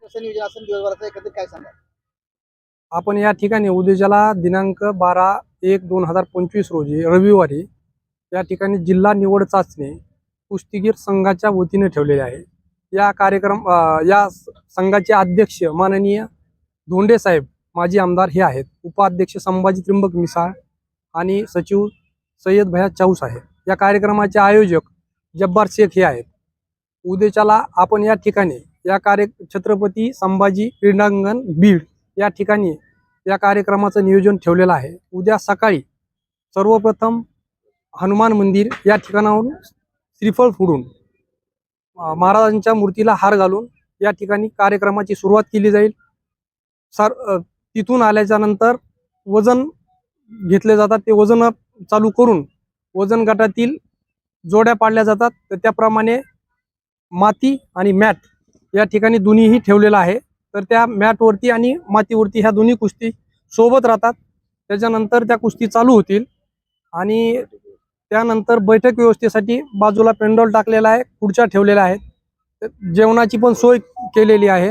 कसं नियोजन असेल दिवसभराचं? काय सांगा आपण या ठिकाणी उद्याच्याला दिनांक बारा एक दोन हजार पंचवीस रोजी रविवारी या ठिकाणी जिल्हा निवड चाचणी कुस्तीगीर संघाच्या वतीने ठेवलेले आहे. या कार्यक्रम या संघाचे अध्यक्ष माननीय धोंडे साहेब माजी आमदार हे आहेत. उपाध्यक्ष संभाजी त्रिंबक मिसाळ आणि सचिव सय्यद भया चाऊस आहे या कार्यक्रमाचे आयोजक जब्बार शेख हे आहेत. उद्याच्याला आपण या ठिकाणी या कार्य छत्रपती संभाजी क्रीडांगण बीड या ठिकाणी या कार्यक्रमाचं नियोजन ठेवलेलं आहे. उद्या सकाळी सर्वप्रथम हनुमान मंदिर या ठिकाणाहून श्रीफळ फोडून महाराजांच्या मूर्तीला हार घालून या ठिकाणी कार्यक्रमाची सुरुवात केली जाईल. सर तिथून आल्याच्यानंतर वजन घेतले जातात. ते वजन चालू करून वजन गटातील जोड्या पाडल्या जातात. तर त्याप्रमाणे माती आणि मॅट या ठिकाणी दोन्हीही ठेवलेलं आहे. तर त्या मॅटवरती आणि मातीवरती ह्या दोन्ही कुस्ती सोबत राहतात. त्याच्यानंतर त्या कुस्ती चालू होतील. आणि त्यानंतर बैठक व्यवस्थेसाठी बाजूला पेंडॉल टाकलेला आहे. खुर्च्या ठेवलेल्या आहेत. जेवणाची पण सोय केलेली आहे.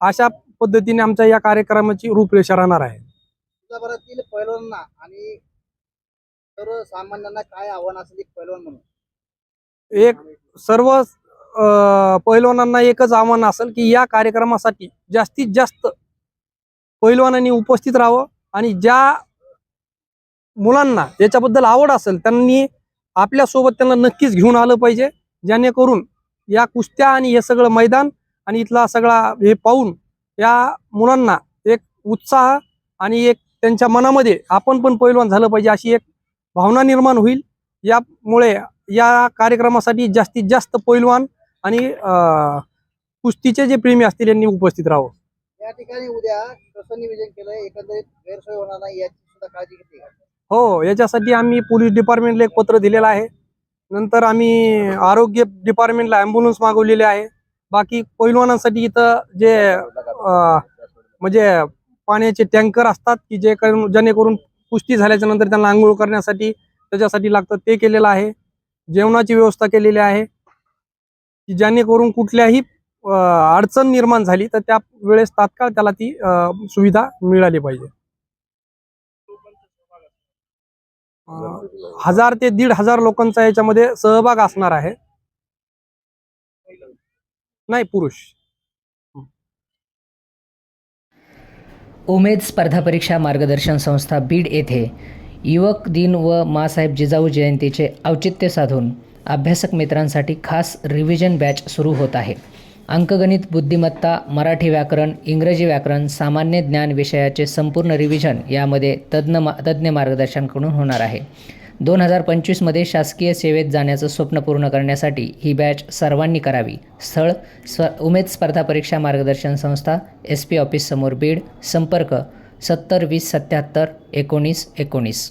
अशा पद्धतीने आमच्या या कार्यक्रमाची रूपरेषा राहणार आहे. दिवसभरातील पैलवानांना आणि सर्वसामान्यांना काय आव्हान असेल एक पैलवान म्हणून? एक सर्व पैलवानांना एकच आव्हान असेल की या कार्यक्रमासाठी जास्तीत जास्त पैलवानांनी उपस्थित राहावं आणि ज्या मुलांना याच्याबद्दल आवड असेल त्यांनी आपल्यासोबत त्यांना नक्कीच घेऊन आलं पाहिजे. जेणेकरून या कुस्त्या आणि हे सगळं मैदान आणि इथला सगळा हे पाहून या मुलांना एक उत्साह आणि एक त्यांच्या मनामध्ये आपण पण पैलवान झालं पाहिजे अशी एक भावना निर्माण होईल. यामुळे या कार्यक्रमासाठी जास्तीत जास्त पैलवान आणि कुस्तीचे जे प्रेमी असतील यांनी उपस्थित राहावं. या ठिकाणी उद्या कसं नियोजन केलंय? एकंदरीत गैरसोय होणार नाही याची सुद्धा काळजी घेतली? हो याच्यासाठी आम्ही पोलीस डिपार्टमेंटला एक पत्र दिलेलं आहे. नंतर आम्ही आरोग्य डिपार्टमेंटला ॲम्ब्युलन्स मागवलेले आहे. बाकी पैलवानांसाठी इथं जे म्हणजे पाण्याचे टँकर असतात की जे करून जेणेकरून पुष्टी झाल्याच्यानंतर त्यांना आंघोळ करण्यासाठी त्याच्यासाठी लागतं ते केलेलं आहे. जेवणाची व्यवस्था केलेली आहे. की जेणेकरून कुठल्याही अडचण निर्माण झाली तर त्या वेळेस तात्काळ त्याला ती सुविधा मिळाली पाहिजे. हजार ते दीड हजार लोकांचा याच्यामध्ये सहभाग असणार आहे. नाही पुरुष. उमेद स्पर्धा परीक्षा मार्गदर्शन संस्था बीड येथे युवक दिन व मासाहेब जिजाऊ जयंतीचे औचित्य साधून अभ्यासक मित्रांसाठी खास रिव्हिजन बॅच सुरू होत आहे. अंकगणित बुद्धिमत्ता मराठी व्याकरण इंग्रजी व्याकरण सामान्य ज्ञान विषयाचे संपूर्ण रिव्हिजन यामध्ये तज्ज्ञ मा तज्ज्ञ मार्गदर्शनकडून होणार आहे. दोन हजार पंचवीसमध्ये शासकीय सेवेत जाण्याचं स्वप्न पूर्ण करण्यासाठी ही बॅच सर्वांनी करावी. स्थळ स्व उमेद स्पर्धा परीक्षा मार्गदर्शन संस्था एस पी ऑफिस समोर बीड संपर्क सत्तर वीस सत्याहत्तर एकोणीस एकोणीस.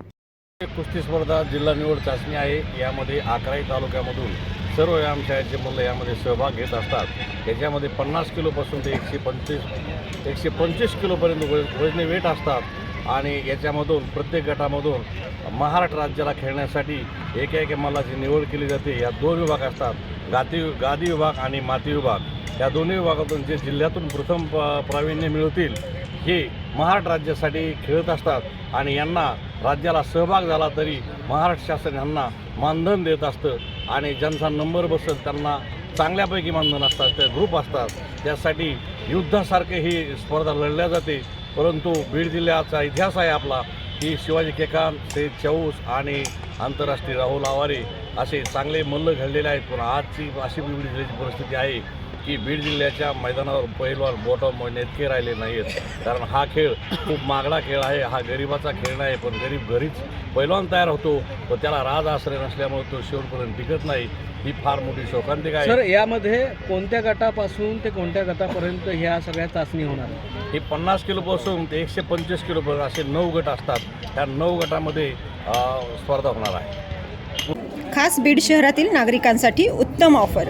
कुस्ती स्पर्धा जिल्हा निवड चाचणी आहे. यामध्ये अकराई तालुक्यामधून सर्व व्यायामशाळेचे मुलं यामध्ये सहभाग घेत असतात. याच्यामध्ये पन्नास किलोपासून ते एकशे पंचवीस एकशे पंचवीस किलोपर्यंत वजने वेट असतात. आणि याच्यामधून प्रत्येक गटामधून महाराष्ट्र राज्याला खेळण्यासाठी एका एका मल्लाची निवड केली जाते या दोन विभाग असतात. गाती गादी विभाग आणि माती विभाग. या दोन्ही विभागातून जे जिल्ह्यातून प्रथम प- प्रावीण्य मिळवतील हे महाराष्ट्र राज्यासाठी खेळत असतात. आणि यांना राज्याला सहभाग झाला तरी महाराष्ट्र शासन यांना मानधन देत असतं आणि ज्यांचा नंबर बसेल त्यांना चांगल्यापैकी मानधन असतात ते ग्रुप असतात. त्यासाठी युद्धासारखे ही स्पर्धा लढल्या जाते. परंतु बीड जिल्ह्याचा इतिहास आहे आपला की शिवाजी केकान ते चौस आणि आंतरराष्ट्रीय राहुल आवारे असे चांगले मल्ल घडलेले आहेत. पण आजची अशी बीड जिल्ह्याची परिस्थिती आहे की बीड जिल्ह्याच्या मैदानावर पहिलवान बोटं मोजणे इतके राहिले नाहीत कारण हा खेळ खूप मागडा खेळ आहे. हा गरिबाचा खेळ नाही पण गरीब घरीच पैलवान तयार होतो. पण त्याला राज आश्रय नसल्यामुळे तो शेवटपर्यंत टिकत नाही. ही फार मोठी शोकांतिक आहे. सर यामध्ये कोणत्या गटापासून ते कोणत्या गटापर्यंत ह्या सगळ्या चाचणी होणार ही पन्नास किलोपासून ते एकशे पंचवीस किलोपर्यंत असे नऊ गट असतात. त्या नऊ गटामध्ये स्पर्धा होणार आहे. खास बीड शहरातील नागरिकांसाठी उत्तम ऑफर.